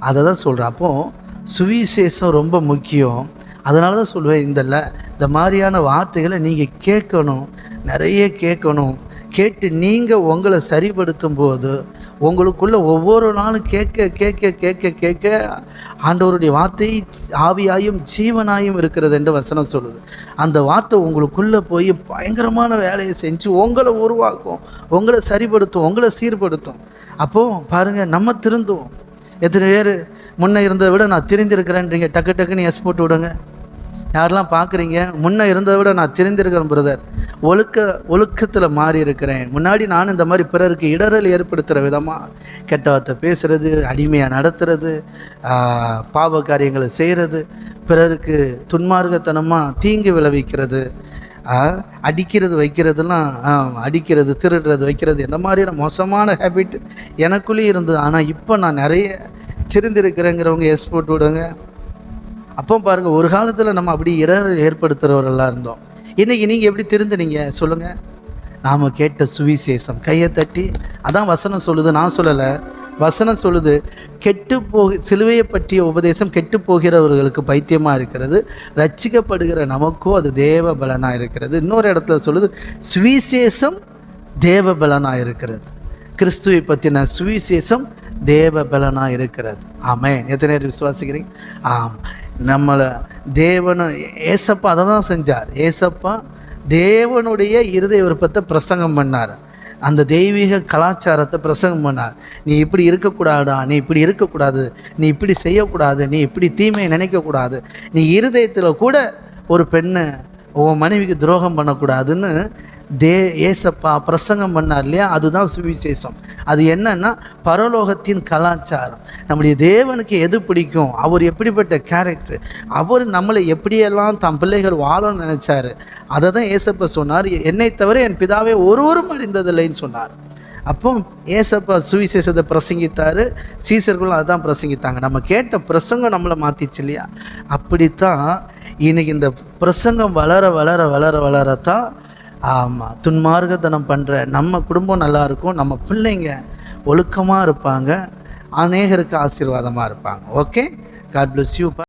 அதை தான் சொல்கிறேன் அப்போது சுவிசேஷம் ரொம்ப முக்கியம். அதனால தான் சொல்லுவேன் இந்த இந்த மாதிரியான வார்த்தைகளை நீங்கள் கேட்கணும். நிறைய கேட்கணும். கேட்டு நீங்கள் உங்களை சரிப்படுத்தும் போது உங்களுக்குள்ள ஒவ்வொரு நாளும் கேட்க கேட்க கேட்க கேட்க ஆண்டவருடைய வார்த்தை ஆவியாயும் ஜீவனாயும் இருக்கிறது என்று வசனம் சொல்லுது. அந்த வார்த்தை உங்களுக்குள்ளே போய் பயங்கரமான வேலையை செஞ்சு உங்களை உருவாக்கும் உங்களை சரிப்படுத்தும் உங்களை சீர்படுத்தும். அப்போது பாருங்கள் நம்ம திருந்துவோம். எத்தனை பேர் முன்னே இருந்ததை விட நான் திரிந்திருக்கிறேன்றீங்க டக்கு டக்குன்னு எஸ் போட்டு விடுங்க. யாரெல்லாம் பார்க்குறீங்க? முன்னே இருந்ததை விட நான் தெரிந்திருக்கிறேன் பிரதர் ஒழுக்க ஒழுக்கத்தில் மாறி இருக்கிறேன். முன்னாடி நான் இந்த மாதிரி பிறருக்கு இடரல் ஏற்படுத்துகிற விதமாக கெட்ட வார்த்தை பேசுகிறது அடிமையாக நடத்துறது பாவ காரியங்களை செய்கிறது பிறருக்கு துன்மார்க்கத்தனமாக தீங்கு விளைவிக்கிறது அடிக்கிறது வைக்கிறதுலாம் அடிக்கிறது திருடுறது வைக்கிறது இந்த மாதிரியான மோசமான ஹேபிட் எனக்குள்ளேயும் இருந்தது. ஆனால் இப்போ நான் நிறைய தெரிந்திருக்கிறேங்கிறவங்க எஸ் போட்டு விடுங்க. அப்போ பாருங்கள் ஒரு காலத்தில் நம்ம அப்படி இரவு ஏற்படுத்துகிறவர்களாக இருந்தோம். இன்னைக்கு நீங்கள் எப்படி திருந்துனீங்க? சொல்லுங்கள் நாம் கேட்ட சுவிசேஷம் கையை தட்டி அதான் வசனம் சொல்லுது நான் சொல்லலை. வசனம் சொல்லுது கெட்டு போக சிலுவையை பற்றிய உபதேசம் கெட்டு போகிறவர்களுக்கு பைத்தியமாக இருக்கிறது. ரச்சிக்கப்படுகிற நமக்கும் அது தேவ பலனாக இருக்கிறது. இன்னொரு இடத்துல சொல்லுது சுவிசேஷம் தேவ பலனாக இருக்கிறது. கிறிஸ்துவை பற்றின சுவிசேஷம் தேவ பலனாக இருக்கிறது. ஆமே எத்தனை பேர் விசுவாசிக்கிறீங்க? ஆம். நம்மளை தேவனை ஏசப்பா அதை தான் செஞ்சார். ஏசப்பா தேவனுடைய இருதய விருப்பத்தை பிரசங்கம் பண்ணார். அந்த தெய்வீக கலாச்சாரத்தை பிரசங்கம் பண்ணார். நீ இப்படி இருக்கக்கூடாதா? நீ இப்படி இருக்கக்கூடாது. நீ இப்படி செய்யக்கூடாது. நீ இப்படி தீமையை நினைக்கக்கூடாது. நீ இருதயத்தில் கூட ஒரு பெண்ணை உன் மனைவிக்கு துரோகம் பண்ணக்கூடாதுன்னு தே ஏசப்பா பிரசங்கம் பண்ணார் இல்லையா? அதுதான் சுவிசேஷம். அது என்னன்னா பரலோகத்தின் கலாச்சாரம். நம்முடைய தேவனுக்கு எது பிடிக்கும்? அவர் எப்படிப்பட்ட கேரக்டர் அவர் நம்மளை எப்படியெல்லாம் தம் பிள்ளைகள் வாழணும்னு நினைச்சாரு? அதை தான் ஏசப்பா சொன்னார் என்னை தவிர என் பிதாவை ஒருவரும் அறிந்ததில்லைன்னு சொன்னார். அப்போ ஏசப்பா சுவிசேஷத்தை பிரசங்கித்தார். சீசர்களும் அதுதான் பிரசங்கித்தாங்க. நம்ம கேட்ட பிரசங்கம் நம்மளை மாற்றிச்சு இல்லையா? அப்படித்தான் இன்னைக்கு இந்த பிரசங்கம் வளர வளர வளர வளரத்தான் ஆமாம் துன்மார்க்கத்தனம் பண்ணுற நம்ம குடும்பம் நல்லா இருக்கும் நம்ம பிள்ளைங்க ஒழுக்கமாக இருப்பாங்க அநேகருக்கு ஆசீர்வாதமாக இருப்பாங்க. Okay God bless you